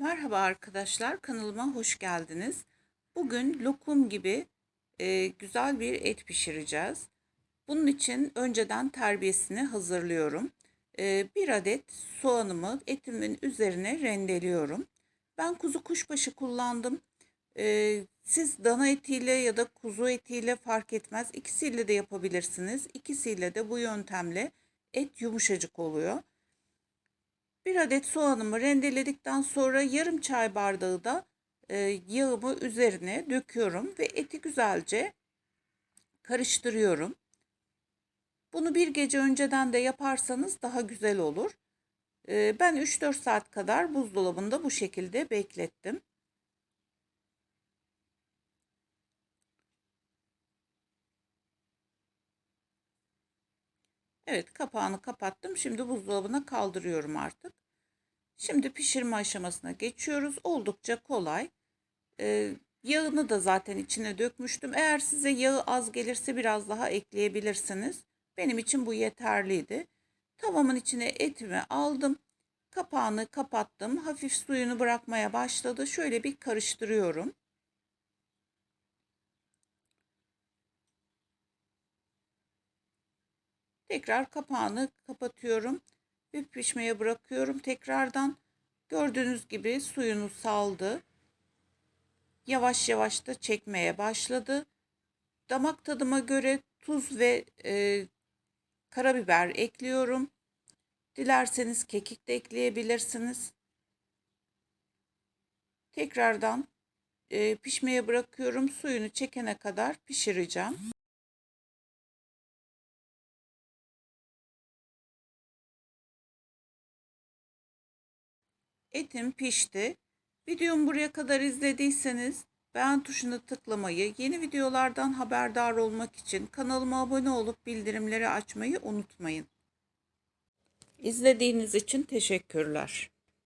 Merhaba arkadaşlar, kanalıma hoş geldiniz. Bugün lokum gibi e, güzel bir et pişireceğiz. Bunun için önceden terbiyesini hazırlıyorum. E, bir adet soğanımı etimin üzerine rendeliyorum. Ben kuzu kuşbaşı kullandım. E, siz dana etiyle ya da kuzu etiyle fark etmez. İkisiyle de yapabilirsiniz. İkisiyle de bu yöntemle et yumuşacık oluyor. Bir adet soğanımı rendeledikten sonra yarım çay bardağı da e, yağımı üzerine döküyorum ve eti güzelce karıştırıyorum. Bunu bir gece önceden de yaparsanız daha güzel olur. E, ben 3-4 saat kadar buzdolabında bu şekilde beklettim. Evet kapağını kapattım. Şimdi buzdolabına kaldırıyorum artık. Şimdi pişirme aşamasına geçiyoruz. Oldukça kolay. Ee, yağını da zaten içine dökmüştüm. Eğer size yağı az gelirse biraz daha ekleyebilirsiniz. Benim için bu yeterliydi. Tavamın içine etimi aldım. Kapağını kapattım. Hafif suyunu bırakmaya başladı. Şöyle bir karıştırıyorum. Tekrar kapağını kapatıyorum ve pişmeye bırakıyorum. Tekrardan gördüğünüz gibi suyunu saldı. Yavaş yavaş da çekmeye başladı. Damak tadıma göre tuz ve e, karabiber ekliyorum. Dilerseniz kekik de ekleyebilirsiniz. Tekrardan e, pişmeye bırakıyorum. Suyunu çekene kadar pişireceğim. Etim pişti. Videomu buraya kadar izlediyseniz beğen tuşuna tıklamayı, yeni videolardan haberdar olmak için kanalıma abone olup bildirimleri açmayı unutmayın. İzlediğiniz için teşekkürler.